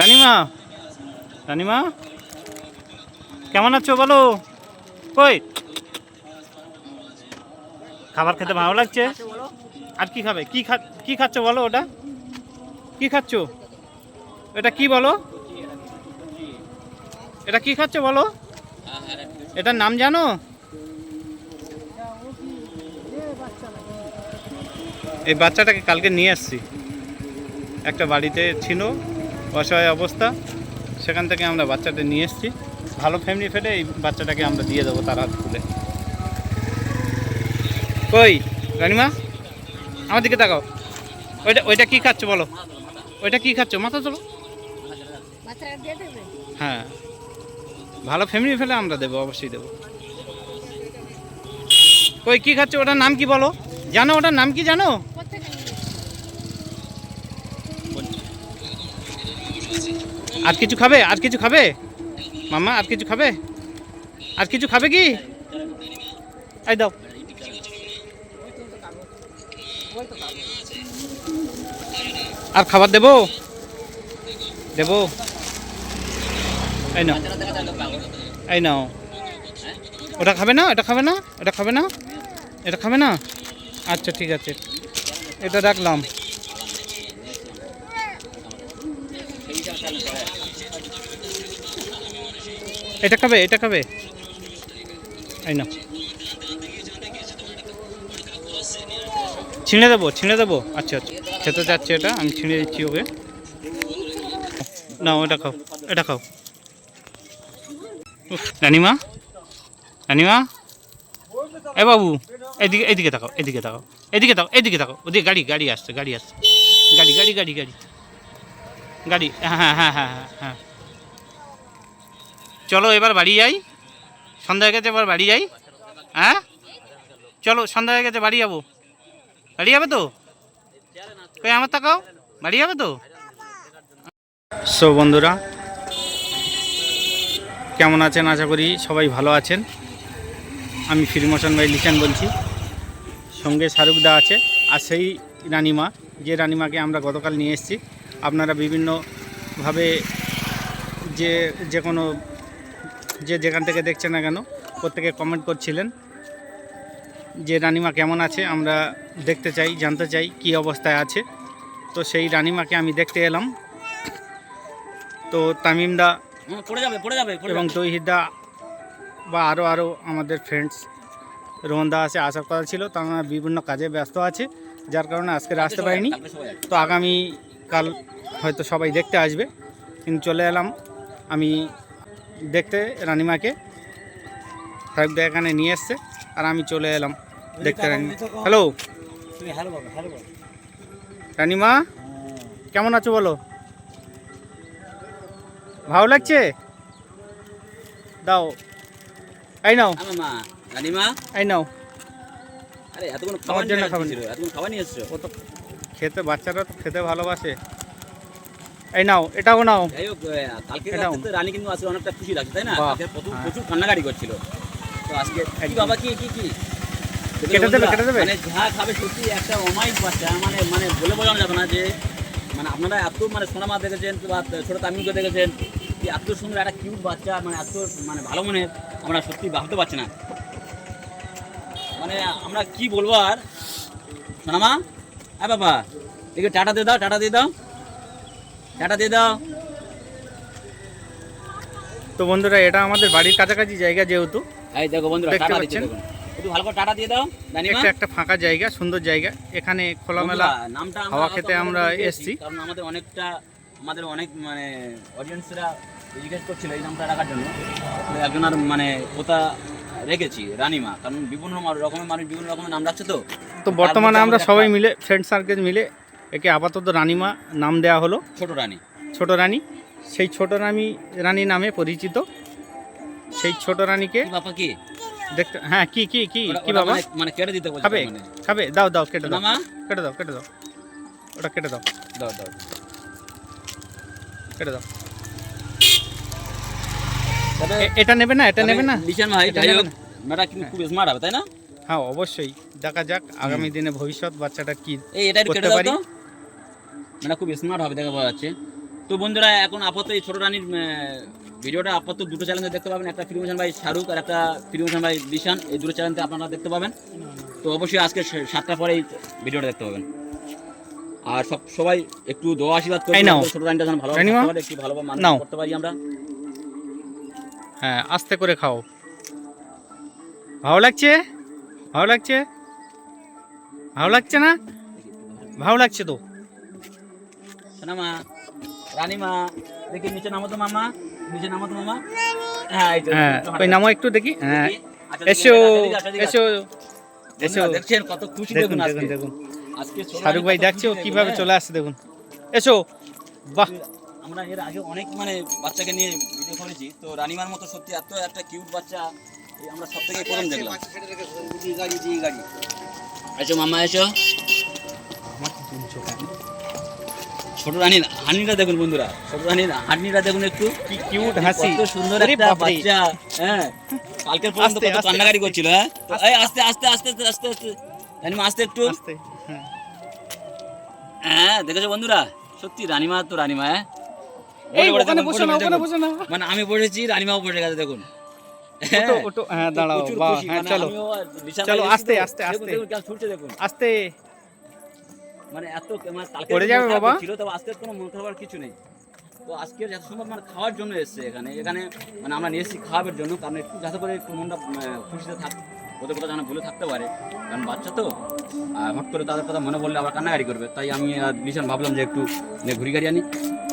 রানিমা? রানিমা? কেমন আছো বলো? কই? খাবার খেতে ভালো লাগছে? আর কি খাবে? কি খা, কি খাচ্ছ বলো ওটা? কি খাচ্ছ? এটা কি বলো? এটা কি খাচ্ছ বলো? এটার নাম জানো? এই বাচ্চাটাকে কালকে নিয়ে আসছি। একটা বাড়িতে ছিল। অসহায় অবস্থা। সেখান থেকে আমরা বাচ্চাটা নিয়ে এসেছি। ভালো ফ্যামিলি ফেলে এই বাচ্চাটাকে আমরা দিয়ে দেবো তার হাত তুলে। কই রানিমা? আমার দিকে তাকাও। ওইটা ওইটা কী খাচ্ছ বলো? ওইটা কী খাচ্ছ? মাথা চলো। হ্যাঁ। ভালো ফ্যামিলি ফেলে আমরা দেবো অবশ্যই দেবো। কই কি খাচ্ছ? ওটার নাম কি বলো? জানো ওটার নাম কি জানো? আর কিছু খাবে? আর কিছু খাবে? মামা আর কিছু খাবে? আর কিছু খাবে কি? এই দাও। আর খাবার দেবো? দেবো? এই নাও। এই নাও। ওটা খাবে না? এটা খাবে না? এটা খাবে না? এটা খাবে না? আচ্ছা ঠিক আছে। এটা রাখলাম। এটা খাবে এটা খাবে। এই ছিঁড়ে দেবো ছিঁড়ে দেবো। আচ্ছা আচ্ছা। খেতে যাচ্ছে এটা, আমি ছিঁড়ে দিচ্ছি ওকে। না এটা খাও এটা খাও। রানিমা রানিমা। এ বাবু, এদিকে এদিকে তাকাও এদিকে তাকাও এদিকে তাকাও এদিকে তাকাও। ওদিকে গাড়ি গাড়ি আসছে গাড়ি আসছে। গাড়ি গাড়ি গাড়ি গাড়ি। গাড়ি হ্যাঁ হ্যাঁ হ্যাঁ হ্যাঁ হ্যাঁ হ্যাঁ। চলো এবার বাড়ি যাই। সন্ধ্যা হয়ে গেছে, এবার বাড়ি যাই। হ্যাঁ? চলো, সন্ধ্যা হয়ে গেছে, বাড়ি যাব। বাড়ি যাবে তো? কই, আমার তাকাও। বাড়ি যাবে তো? সো বন্ধুরা, কেমন আছেন? আশা করি সবাই ভালো আছেন। আমি ফিরমোশন ভাই লিচান বলছি। সঙ্গে শাহরুখদা আছে আর সেই রানিমা। যে রানিমাকে আমরা গতকাল নিয়ে এসেছি। আপনারা বিভিন্নভাবে যে যে কোনো যে যেখান থেকে দেখছেন না কেন প্রত্যেকে কমেন্ট করছিলেন যে রানিমা কেমন আছে আমরা দেখতে চাই জানতে চাই কি অবস্থায় আছে। তো সেই রানিমাকে আমি দেখতে এলাম। তো তামিমদা পড়ে যাবে পড়ে যাবে এবং। তৈহিদা বা আরও আরও আমাদের ফ্রেন্ডস রোহনদা আছে আসার কথা ছিল। তারা বিভিন্ন কাজে ব্যস্ত আছে যার কারণে আজকে আসতে পারিনি। তো আগামী কাল হয়তো সবাই দেখতে আসবে। কিন্তু চলে এলাম। আমি দেখতে রানিমাকে। সাহেবদা এখানে নিয়ে এসছে আর আমি চলে এলাম দেখতে রানি হ্যালো? তুমি হ্যালো বাবা হ্যালো বাবা। রানিমা? কেমন আছো বলো? ভালো লাগছে? দাও। এই নাও। রানিমা? এই নাও। আরে এতক্ষণ খাবার জন্য নিয়ে খাবার এতক্ষণ খাবার নিয়ে এসছো? ও তো খেতে বাচ্চারা তো খেতে ভালোবাসে। এই নাও এটাও নাও। যাই হোক কালকে এটাও। রানী কিন্তু আসলে অনেকটা খুশি লাগছে তাই না? প্রচুর হ্যাঁ। প্রচুর কান্নাকাটি করছিল। তো আজকে কি বাবা কি কি কি? কেটে দেবে, কেটে দেবে? মানে যা খাবে সত্যি একটা অমায়িক বাচ্চা মানে মানে বলে বোঝানো যাবে না যে মানে আপনারা এত মানে সোনা মা দেখেছেন বা ছোট দেখেছেন কি এত সুন্দর একটা কিউট বাচ্চা মানে এত মানে ভালো মনে আমরা সত্যি ভাবতে পারছি না। মানে আমরা কি বলব আর? সোনামা হ্যাঁ বাবা একে টাটা দিয়ে দাও টাটা দিয়ে দাও। টাটা দিয়ে দাও। তো বন্ধুরা এটা আমাদের বাড়ির কাছাকাছি জায়গা যেহেতু। এই দেখো বন্ধুরা দেখতে পাচ্ছেন? একটু ভালো করে টাটা দিয়ে দাও রানিমা একটা একটা ফাঁকা জায়গা সুন্দর জায়গা। এখানে খোলামেলা নামটা হাওয়া খেতে আমরা এসছি। কারণ আমাদের অনেকটা আমাদের অনেক মানে অডিয়েন্সরা জিজ্ঞেস করছিল এই নামটা রাখার জন্য। তো একজনের মানে ওটা রেখেছি রানিমা। কারণ বিভিন্ন রকমের মানুষ বিভিন্ন রকমের নাম রাখছে তো। তো বর্তমানে আমরা সবাই মিলে ফ্রেন্ড সার্কেল মিলে একে আপাতত রানীমা নাম দেওয়া হলো। ছোট রানী। ছোট রানী। সেই ছোট রানী রানী নামে পরিচিত। সেই ছোট রানীকে বাবা কি? দেখতে হ্যাঁ কি কি কি কি বাবা? মানে- মানে কেটে দিতে বলছে খাবে মানে। খাবে দাও দাও কেটে দাও। মামা কেটে দাও কেটে দাও। ওটা কেটে দাও। দাও দাও। কেটে দাও। এটা নেবে না এটা নেবে না? লিশান ভাই যাই হোক মেয়েটা কিন্তু খুব স্মার্ট হবে তাই না? হ্যাঁ অবশ্যই। দেখা যাক আগামী দিনে ভবিষ্যৎ বাচ্চাটা কি এই এটা করতে কেটে দাও পারি। মেয়েটা খুব স্মার্ট হবে দেখে বোঝা যাচ্ছে। তো বন্ধুরা এখন আপাতত এই ছোট রানীর ভিডিওটা আপাতত দুটো চ্যানেলে দেখতে পাবেন। একটা ফিল্মোশন ভাই শাহরুখ আর একটা ফিল্মোশন ভাই দিশান এই দুটো চ্যানেলে আপনারা দেখতে পাবেন। তো অবশ্যই আজকে সে- সাতটার পরে এই ভিডিওটা দেখতে পাবেন। আর সব সবাই একটু দোয়া আশীর্বাদ নাও। ছোট রানীটা যেন ভালো একটু ভালোভাবে মানুষ করতে পারি আমরা। হ্যাঁ আস্তে করে খাও। ভালো লাগছে? ভালো লাগছে? ভালো লাগছে না? ভালো লাগছে তো। মা রানীমা দেখি নিচে নামো তো মামা নিচে নামো তো মামা। হ্যাঁ এই তো, হ্যাঁ ওই নামো একটু দেখি। হ্যাঁ আচ্ছা, এসো এসো এসো। দেখছেন কত খুশি দেখুন দেখুন দেখুন আজকে। শাহরুখ ভাই দেখছে ও কীভাবে চলে আসছে দেখুন। এসো বাহ। হ্যাঁ। আমরা এর আগে অনেক মানে বাচ্চাকে নিয়ে ভিডিও করেছি। তো রানিমার মতো সত্যি এত একটা কিউট বাচ্চা আমরা সব থেকে প্রথম দেখলাম। এসো মামা এসো। ছোট রানীর হানিটা দেখুন বন্ধুরা ছোট রানীর হানিটা দেখুন একটু। কি কিউট হাসি। কত সুন্দর একটা বাচ্চা হ্যাঁ। কালকের পর্যন্ত কত আস্তে। করছিল হ্যাঁ? এই আস্তে আস্তে আস্তে আস্তে আস্তে আস্তে। রানিমা আস্তে একটু। আস্তে হ্যাঁ দেখেছ বন্ধুরা? সত্যি রানিমা তো রানিমা হ্যাঁ? মানে আমি বসেছি রানিমাও বসে গেছে দেখুন। হ্যাঁ দাঁড়াও হ্যাঁ মানে চলো। আস্তে, আস্তে, আস্তে। আস্তে। মানে এত মানে কালকে পড়ে যাবে বাবা? ছিল তবে আজকে কোনো মন খারাপ কিছু নেই। তো আজকে যত সম্ভব মানে খাওয়ার জন্য এসেছে এখানে। এখানে মানে আমরা নিয়ে এসেছি খাওয়ার জন্য কারণ একটু যাতে করে একটু মনটা খুশিতে থাক ওদের কথা যেন ভুলে থাকতে পারে। কারণ বাচ্চা তো আর হট করে তাদের কথা মনে বললে আবার কান্নাকারি করবে। তাই আমি আর ভীষণ ভাবলাম যে একটু ঘুরি গাড়ি আনি।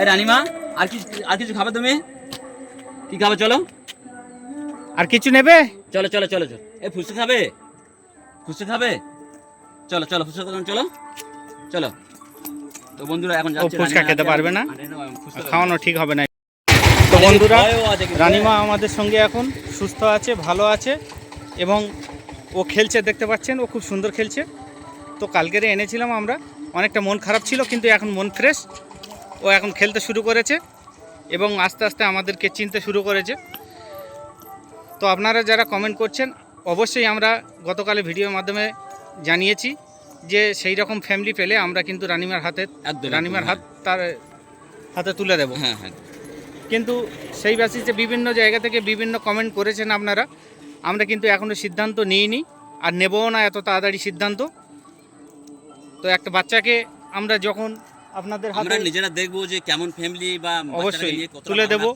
এই রানিমা আর কিছু আর কিছু খাবে তুমি? কি খাবে চলো? আর কিছু নেবে? চলো চলো চলো চলো। এই ফুচকা খাবে? ফুচকা খাবে? চলো চলো দোকান চলো। চলো। তো বন্ধুরা এখন যাচ্ছে ফুচকা খেতে পারবে না? খাওয়ানো ঠিক হবে না। তো বন্ধুরা ভয়ও রানিমা আমাদের সঙ্গে এখন সুস্থ আছে ভালো আছে এবং ও খেলছে দেখতে পাচ্ছেন ও খুব সুন্দর খেলছে। তো কালকেরে এনেছিলাম আমরা অনেকটা মন খারাপ ছিল কিন্তু এখন মন ফ্রেশ ও এখন খেলতে শুরু করেছে এবং আস্তে আস্তে আমাদেরকে চিনতে শুরু করেছে। তো আপনারা যারা কমেন্ট করছেন অবশ্যই আমরা গতকালে ভিডিওর মাধ্যমে জানিয়েছি। যে সেই রকম ফ্যামিলি পেলে আমরা কিন্তু রানিমার হাতে রানিমার হাত তার হাতে তুলে দেব। হ্যাঁ হ্যাঁ। কিন্তু সেই বেসিসে বিভিন্ন জায়গা থেকে বিভিন্ন কমেন্ট করেছেন আপনারা। আমরা কিন্তু এখনও সিদ্ধান্ত নিইনি আর নেবও না এত তাড়াতাড়ি সিদ্ধান্ত। তো একটা বাচ্চাকে আমরা যখন আপনাদের আমরা হাতে নিজেরা দেখব যে কেমন ফ্যামিলি বা অবশ্যই, তুলে দেবো।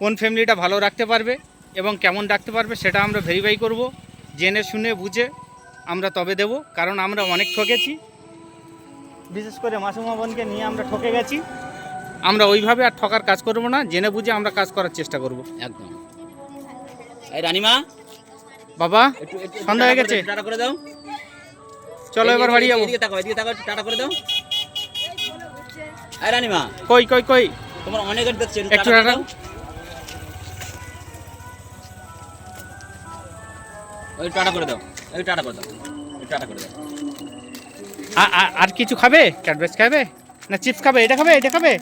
কোন ফ্যামিলিটা ভালো রাখতে পারবে এবং কেমন রাখতে পারবে সেটা আমরা ভেরিফাই করব। জেনে শুনে বুঝে আমরা তবে দেব কারণ আমরা অনেক ঠকেছি। বিশেষ করে মাসুমা বোনকে নিয়ে আমরা ঠকে গেছি। আমরা ওইভাবে আর ঠকার কাজ করব না জেনে বুঝে আমরা কাজ করার চেষ্টা করব। একদম। এই রানিমা বাবা সন্ধ্যা হয়ে করে গেছে? টাটা করে দাও। চলো এবার বাড়ি যাব। এদিকে তাকাও এদিকে তাকাও টাটা করে দাও। এই রানিমা। কই কই কই? তোমার অনেক দেখছে একটু টাটা করে দাও। ওই টাটা করে দাও। টাটা করে দাও। টাটা করে দাও। আ- আ- আর কিছু খাবে? ক্যাডবেস খাবে? না চিপস খাবে? এটা খাবে? এটা খাবে?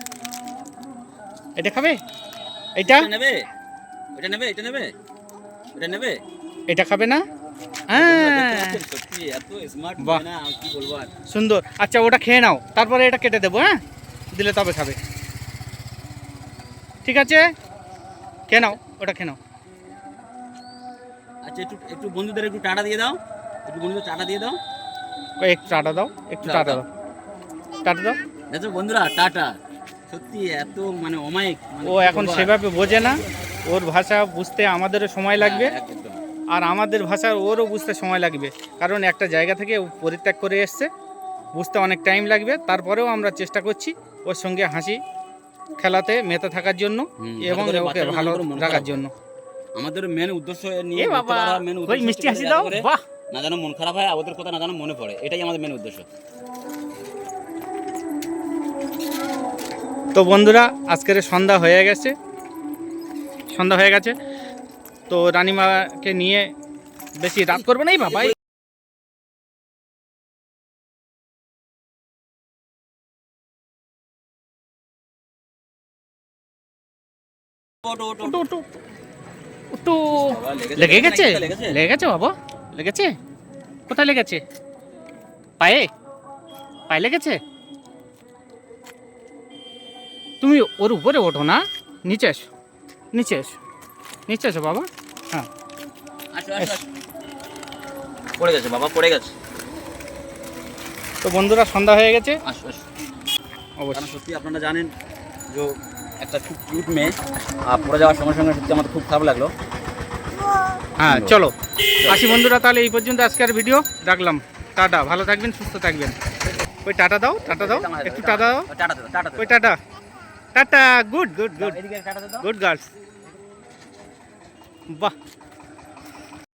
এটা খাবে? এটা? নেবে? এটা নেবে? এটা নেবে? এটা নেবে? এটা খাবে না? হ্যাঁ। সুন্দর। আচ্ছা ওটা খেয়ে নাও। তারপরে এটা কেটে দেবো হ্যাঁ? দিলে তবে খাবে। ঠিক আছে? খেয়ে নাও ওটা খেয়ে নাও। আচ্ছা একটু একটু বন্ধুদের একটু টাটা দিয়ে দাও। একটু বন্ধুদের টাটা দিয়ে দাও। একটু টাটা দাও একটু টাটা দাও। টাটা দাও। দেখো বন্ধুরা টাটা। সত্যি এত মানে অমায়িক মানে ও এখন সেভাবে বোঝে না ওর ভাষা বুঝতে আমাদেরও সময় লাগবে। হ্যাঁ, আর আমাদের ভাষা ওরও বুঝতে সময় লাগবে কারণ একটা জায়গা থেকে ও পরিত্যাগ করে এসছে বুঝতে অনেক টাইম লাগবে। তারপরেও আমরা চেষ্টা করছি ওর সঙ্গে হাসি খেলাতে মেতে থাকার জন্য এবং ওকে ভালো রাখার জন্য। আমাদের মেন উদ্দেশ্য নিয়ে বাবা ওই উদ্দেশ্য মিষ্টি হাসি দাও বাহ। না যেন মন খারাপ হয় আর ওদের কথা না যেন মনে পড়ে। এটাই আমাদের মেন উদ্দেশ্য। তো বন্ধুরা আজকের সন্ধ্যা হয়ে গেছে। সন্ধ্যা হয়ে গেছে। তো রানিমাকে নিয়ে বেশি রাত করবে না এই বাবা এই ওটো ওটো লেগেছে, লেগে গেছে? লেগে গেছে বাবা? লেগেছে? কোথায় লেগেছে? পায়ে? পায়ে লেগেছে? তুমি ওর উপরে ওঠো না নিচে এসো নিচে এসো নিচে এসো বাবা। হ্যাঁ। পড়ে গেছে বাবা পড়ে গেছে। তো বন্ধুরা সন্ধ্যা হয়ে গেছে। অবশ্যই। সত্যি আপনারা জানেন যে একটা খুব কিউট মেয়ে। আর পড়ে যাওয়ার সঙ্গে সঙ্গে সত্যি আমার খুব খারাপ লাগল। হ্যাঁ চলো। আসি বন্ধুরা তাহলে এই পর্যন্ত আজকের ভিডিও রাখলাম। টাটা ভালো থাকবেন সুস্থ থাকবেন। ওই টাটা দাও টাটা দাও একটু টাটা দাও। ওই tata. Tata good good good good girls বাহ।